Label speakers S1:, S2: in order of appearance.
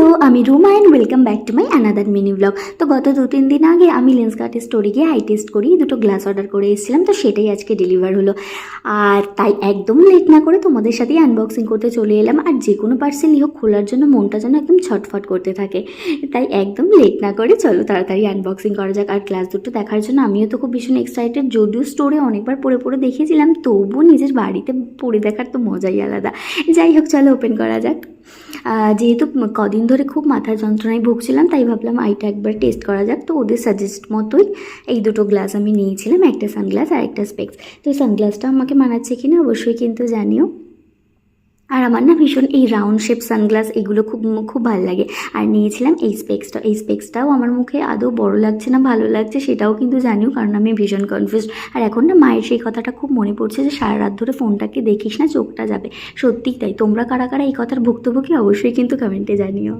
S1: Hello আমি Ruma and welcome back to my another mini blog তো গত দু তিন দিন আগে আমি লেন্স কার্টের স্টোরি গিয়ে আই টেস্ট করি, দুটো গ্লাস অর্ডার করে এসেছিলাম, তো সেটাই আজকে ডেলিভার হলো। আর তাই একদম লেট না করে তোমাদের সাথেই আনবক্সিং করতে চলে এলাম, আর যে কোনো পার্সেলই হোক, খোলার জন্য মনটা যেন একদম ছটফট করতে থাকে। তাই একদম লেট না করে চলো তাড়াতাড়ি আনবক্সিং করা যাক। আর গ্লাস দুটো দেখার জন্য আমিও তো খুব ভীষণ এক্সাইটেড যদিও স্টোরে অনেকবার পড়ে পড়ে দেখেছিলাম তবুও নিজের বাড়িতে পড়ে দেখার তো মজাই আলাদা। যাই হোক, চলো ওপেন করা যাক। যেহেতু কদিন ধরে খুব মাথার যন্ত্রণায় ভুগছিলাম, তাই ভাবলাম আইটা একবার টেস্ট করা যাক। তো ওদের সাজেস্ট মতোই এই দুটো গ্লাস আমি নিয়েছিলাম, একটা সানগ্লাস আর একটা স্পেক্স তো সানগ্লাসটা আমাকে মানাচ্ছে কিনা অবশ্যই কিন্তু জানিও। আর আমার না ভীষণ এই রাউন্ড শেপ সানগ্লাস এগুলো খুব খুব ভালো লাগে। আর নিয়েছিলাম এই স্পেক্সটা এই স্পেক্সটাও আমার মুখে আদৌ বড় লাগছে না, ভালো লাগছে সেটাও কিন্তু জানিও, কারণ আমি ভীষণ কনফিউজ আর এখন না মায়ের সেই কথাটা খুব মনে পড়ছে যে সারা রাত ধরে ফোনটাকে দেখিস না, চোখটা যাবে। সত্যিই তাই। তোমরা কারা কারা এই কথার ভুক্তভোগী অবশ্যই কিন্তু কমেন্টে জানিও।